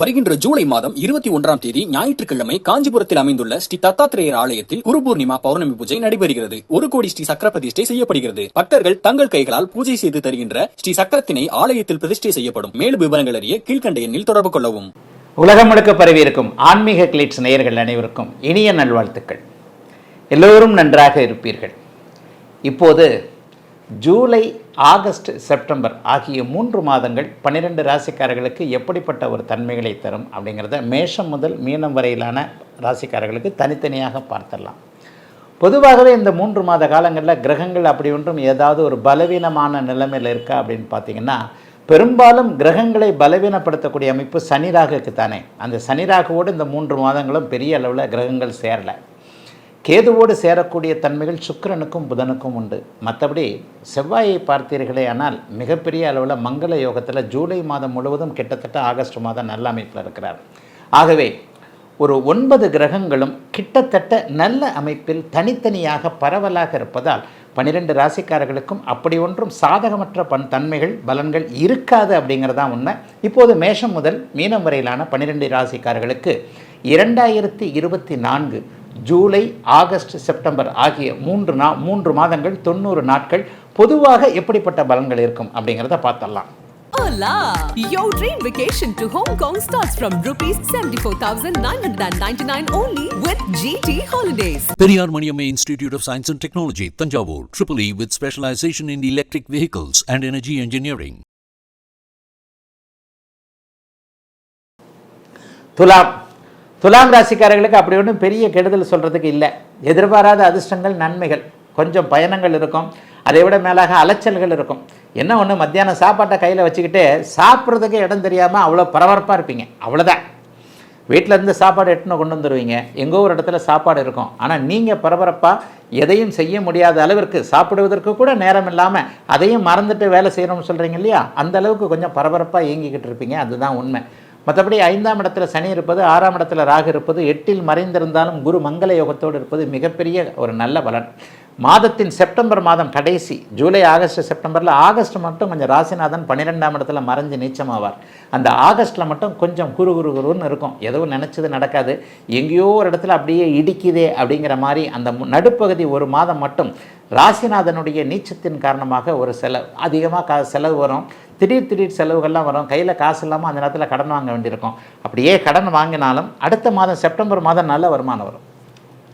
வருகின்ற ஜூலை மாதம் இருபத்தி ஒன்றாம் தேதி ஞாயிற்றுக்கிழமை காஞ்சிபுரத்தில் அமைந்துள்ள ஸ்ரீ தத்தாத்திரேயர் ஆலயத்தில் குரு பூர்ணிமா பௌர்ணமி பூஜை நடைபெறுகிறது. ஒரு கோடி ஸ்ரீ சக்கர பிரதிஷ்டை செய்யப்படுகிறது. பக்தர்கள் தங்கள் கைகளால் பூஜை செய்து தருகின்ற ஸ்ரீ சக்கரத்தினை ஆலயத்தில் பிரதிஷ்டை செய்யப்படும். மேலும் விவரங்கள் அறிய கீழ்கண்ட எண்ணில் தொடர்பு கொள்ளவும். உலகம் முழுக்க பரவி இருக்கும் ஆன்மீக கிளிட்ஸ் நேயர்கள் அனைவருக்கும் இனிய நல்வாழ்த்துக்கள். எல்லோரும் நன்றாக இருப்பீர்கள். இப்போது ஜூலை ஆகஸ்ட் செப்டம்பர் ஆகிய மூன்று மாதங்கள் பன்னிரெண்டு ராசிக்காரர்களுக்கு எப்படிப்பட்ட ஒரு தன்மைகளை தரும் அப்படிங்கிறத மேஷம் முதல் மீனம் வரையிலான ராசிக்காரர்களுக்கு தனித்தனியாக பார்த்துடலாம். பொதுவாகவே இந்த மூன்று மாத காலங்களில் கிரகங்கள் அப்படி ஒன்றும் ஏதாவது ஒரு பலவீனமான நிலைமையில் இருக்கா அப்படின்னு பார்த்தீங்கன்னா பெரும்பாலும் கிரகங்களை பலவீனப்படுத்தக்கூடிய அமைப்பு சனிராகுக்கு தானே அந்த சனிராகுவோடு இந்த மூன்று மாதங்களும் பெரிய அளவில் கிரகங்கள் சேரலை. கேதுவோடு சேரக்கூடிய தன்மைகள் சுக்கிரனுக்கும் புதனுக்கும் உண்டு. மற்றபடி செவ்வாயை பார்த்தீர்களே ஆனால் மிகப்பெரிய அளவில் மங்கள யோகத்தில் ஜூலை மாதம் முழுவதும் கிட்டத்தட்ட ஆகஸ்ட் மாதம் நல்ல அமைப்பில் இருக்கிறார். ஆகவே ஒரு ஒன்பது கிரகங்களும் கிட்டத்தட்ட நல்ல அமைப்பில் தனித்தனியாக பரவலாக இருப்பதால் பனிரெண்டு ராசிக்காரர்களுக்கும் அப்படி ஒன்றும் சாதகமற்ற பன் தன்மைகள் பலன்கள் இருக்காது அப்படிங்கிறதான் உண்மை. இப்போது மேஷம் முதல் மீனம் வரையிலான பனிரெண்டு ராசிக்காரர்களுக்கு இரண்டாயிரத்தி இருபத்தி நான்கு ஜூலை ஆகஸ்ட் செப்டம்பர் ஆகிய மூன்று நா மூன்று மாதங்கள் தொண்ணூறு நாட்கள் பொதுவாக எப்படிப்பட்ட பலன்கள் இருக்கும் அப்படிங்கிறத பார்த்துடலாம் Hola! Your dream vacation to Hong Kong starts from rupees 74,999 only with GT Holidays. Periyar Maniamma Institute of Science and Technology, Tanjavur, Triple E with specialization in electric vehicles and energy engineering. துலாம் துலாம் ராசிக்காரர்களுக்கு அப்படி ஒன்றும் பெரிய கெடுதல் சொல்கிறதுக்கு இல்லை. எதிர்பாராத அதிர்ஷ்டங்கள் நன்மைகள். கொஞ்சம் பயணங்கள் இருக்கும். அதை விட மேலாக அலைச்சல்கள் இருக்கும். என்ன ஒன்று மத்தியானம் சாப்பாட்டை கையில் வச்சுக்கிட்டு சாப்பிட்றதுக்கு இடம் தெரியாமல் அவ்வளோ பரபரப்பாக இருப்பீங்க. அவ்வளோதான் வீட்டில் இருந்து சாப்பாடு எட்டுன்னு கொண்டு வந்துடுவீங்க எங்கோ ஒரு இடத்துல சாப்பாடு இருக்கும். ஆனால் நீங்கள் பரபரப்பாக எதையும் செய்ய முடியாத அளவிற்கு சாப்பிடுவதற்கு கூட நேரம் இல்லாமல் அதையும் மறந்துட்டு வேலை செய்யணும்னு சொல்கிறீங்க இல்லையா? அந்த அளவுக்கு கொஞ்சம் பரபரப்பாக இயங்கிக்கிட்டு இருப்பீங்க. அதுதான் உண்மை. மற்றபடி ஐந்தாம் இடத்துல சனி இருப்பது ஆறாம் இடத்துல ராகு இருப்பது எட்டில் மறைந்திருந்தாலும் குரு மங்கள யோகத்தோடு இருப்பது மிகப்பெரிய ஒரு நல்ல பலன். மாதத்தின் செப்டம்பர் மாதம் கடைசி ஜூலை ஆகஸ்ட் செப்டம்பரில் ஆகஸ்ட் மட்டும் கொஞ்சம் ராசிநாதன் பன்னிரெண்டாம் இடத்துல மறைஞ்சு நீச்சமாவார். அந்த ஆகஸ்ட்டில் மட்டும் கொஞ்சம் குரு குரு குருன்னு இருக்கும். எதுவும் நினச்சது நடக்காது. எங்கேயோ ஒரு இடத்துல அப்படியே இடிக்குதே அப்படிங்கிற மாதிரி அந்த நடுப்பகுதி ஒரு மாதம் மட்டும் ராசிநாதனுடைய நீச்சத்தின் காரணமாக ஒரு செலவு அதிகமாக கா செலவு வரும். திடீர் திடீர் செலவுகள்லாம் வரும். கையில் காசு இல்லாமல் அந்த நேரத்தில் கடன் வாங்க வேண்டியிருக்கும். அப்படியே கடன் வாங்கினாலும் அடுத்த மாதம் செப்டம்பர் மாதம் நல்ல வருமானம் வரும்.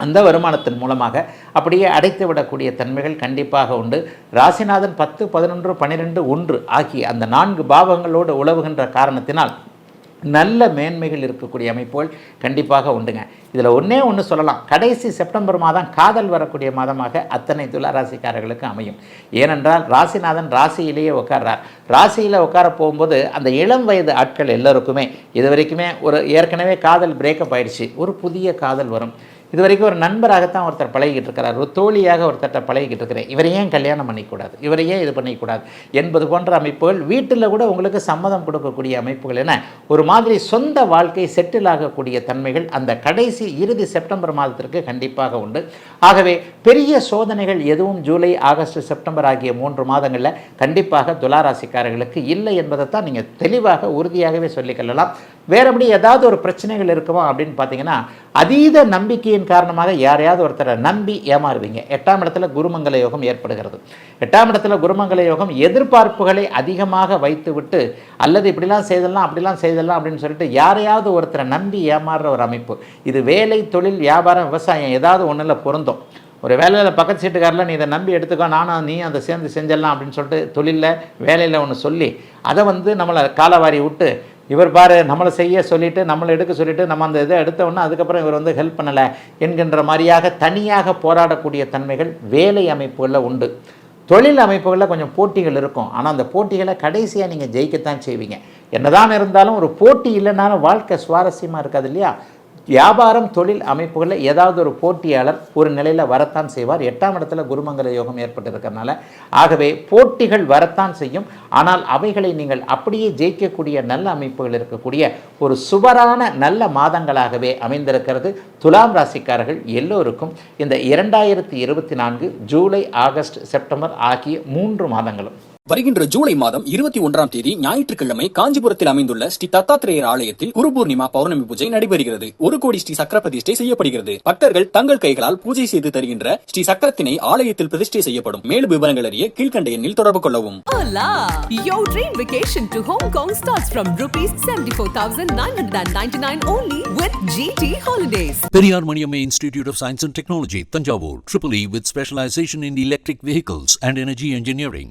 அந்த வருமானத்தின் மூலமாக அப்படியே அடைத்து விடக்கூடிய தன்மைகள் கண்டிப்பாக உண்டு. ராசிநாதன் பத்து பதினொன்று பன்னிரெண்டு ஒன்று ஆகிய அந்த நான்கு பாவங்களோடு உழவுகின்ற காரணத்தினால் நல்ல மேன்மைகள் இருக்கக்கூடிய அமைப்புகள் கண்டிப்பாக உண்டுங்க. இதில் ஒன்றே ஒன்று சொல்லலாம். கடைசி செப்டம்பர் மாதம் காதல் வரக்கூடிய மாதமாக அத்தனை துளாராசிக்காரர்களுக்கு அமையும். ஏனென்றால் ராசிநாதன் ராசியிலேயே உட்கார்றார் ராசியில் உட்கார போகும்போது அந்த இளம் வயது ஆட்கள் எல்லோருக்குமே இது வரைக்குமே ஒரு ஏற்கனவே காதல் பிரேக்கப் ஆயிடுச்சு. ஒரு புதிய காதல் வரும். இது வரைக்கும் ஒரு நண்பராகத்தான் ஒருத்தர் பழகிக்கிட்டு இருக்கிறார். ஒரு தோழியாக ஒருத்தர்கிட்ட பழகிக்கிட்டு இருக்கிறேன். இவரை ஏன் கல்யாணம் பண்ணிக்கூடாது? இவரை ஏன் இது பண்ணிக்கூடாது? என்பது போன்ற அமைப்புகள் வீட்டில் கூட உங்களுக்கு சம்மதம் கொடுக்கக்கூடிய அமைப்புகள் என ஒரு மாதிரி சொந்த வாழ்க்கை செட்டில் ஆகக்கூடிய தன்மைகள் அந்த கடைசி இறுதி செப்டம்பர் மாதத்திற்கு கண்டிப்பாக உண்டு. ஆகவே பெரிய சோதனைகள் எதுவும் ஜூலை ஆகஸ்ட் செப்டம்பர் ஆகிய மூன்று மாதங்களில் கண்டிப்பாக துலாராசிக்காரர்களுக்கு இல்லை என்பதைத்தான் நீங்கள் தெளிவாக உறுதியாகவே சொல்லிக்கொள்ளலாம் வேறபடி ஏதாவது ஒரு பிரச்சனைகள் இருக்குமா அப்படின்னு பார்த்தீங்கன்னா அதீத நம்பிக்கையின் காரணமாக யாரையாவது ஒருத்தரை நம்பி ஏமாறுவீங்க. எட்டாம் இடத்துல குருமங்கல யோகம் ஏற்படுகிறது. எட்டாம் இடத்துல குருமங்கல யோகம் எதிர்பார்ப்புகளை அதிகமாக வைத்துவிட்டு அல்லது இப்படிலாம் செய்தலாம் அப்படிலாம் செய்தலாம் அப்படின்னு சொல்லிட்டு யாரையாவது ஒருத்தரை நம்பி ஏமாறுற ஒரு அமைப்பு. இது வேலை தொழில் வியாபாரம் விவசாயம் ஏதாவது ஒன்றில் பொருந்தும். ஒரு வேலையில் பக்கத்து சீட்டுக்காரில் நீ இதை நம்பி எடுத்துக்கோ நானும் நீ அதை சேர்ந்து செஞ்சிடலாம் அப்படின்னு சொல்லிட்டு தொழிலில் வேலையில் ஒன்று சொல்லி அதை வந்து நம்மளை காலவாரி விட்டு இவர் பாரு நம்மளை செய்ய சொல்லிவிட்டு நம்மளை எடுக்க சொல்லிட்டு நம்ம அந்த இதை எடுத்த அதுக்கப்புறம் இவர் வந்து ஹெல்ப் பண்ணலை என்கின்ற மாதிரியாக தனியாக போராடக்கூடிய தன்மைகள் வேலை அமைப்புகளில் உண்டு. தொழில் அமைப்புகளில் கொஞ்சம் போட்டிகள் இருக்கும். ஆனால் அந்த போட்டிகளை கடைசியாக நீங்கள் ஜெயிக்கத்தான் செய்வீங்க. என்னதான் இருந்தாலும் ஒரு போட்டி இல்லைனாலும் வாழ்க்கை சுவாரஸ்யமாக இருக்காது இல்லையா? வியாபாரம் தொழில் அமைப்புகளில் ஏதாவது ஒரு போட்டியாளர் ஒரு நிலையில் வரத்தான் செய்வார். எட்டாம் இடத்துல குருமங்கல யோகம் ஏற்பட்டிருக்கிறதுனால ஆகவே போட்டிகள் வரத்தான் செய்யும். ஆனால் அவைகளை நீங்கள் அப்படியே ஜெயிக்கக்கூடிய நல்ல அமைப்புகள் இருக்கக்கூடிய ஒரு சுவரான நல்ல மாதங்களாகவே அமைந்திருக்கிறது. துலாம் ராசிக்காரர்கள் எல்லோருக்கும் இந்த இரண்டாயிரத்தி இருபத்தி நான்கு ஜூலை ஆகஸ்ட் செப்டம்பர் ஆகிய மூன்று மாதங்களும். வருகின்ற ஜூலை மாதம் இருபத்தி ஒன்றாம் தேதி ஞாயிற்றுக்கிழமை காஞ்சிபுரத்தில் அமைந்துள்ள ஸ்ரீ தத்தாத்திரேயர் ஆலயத்தில் குரு பூர்ணிமா பௌர்ணமி பூஜை நடைபெறுகிறது ஒரு கோடி ஸ்ரீ சக்கர பிரதிஷ்டை செய்யப்படுகிறது பக்தர்கள் தங்கள் கைகளால் பூஜை செய்து தருகின்ற ஸ்ரீ சக்கரத்தினை ஆலயத்தில் பிரதிஷ்டை செய்யப்படும் மேலும் விவரங்கள் அறிய கீழ்கண்ட எண்ணில் தொடர்பு கொள்ளவும்! Your dream vacation to Hong Kong starts from rupees 74,999 only with GT Holidays. Periyar Maniamma Institute of Science and Technology, Tanjavur, Triple E with specialization in electric vehicles and energy engineering.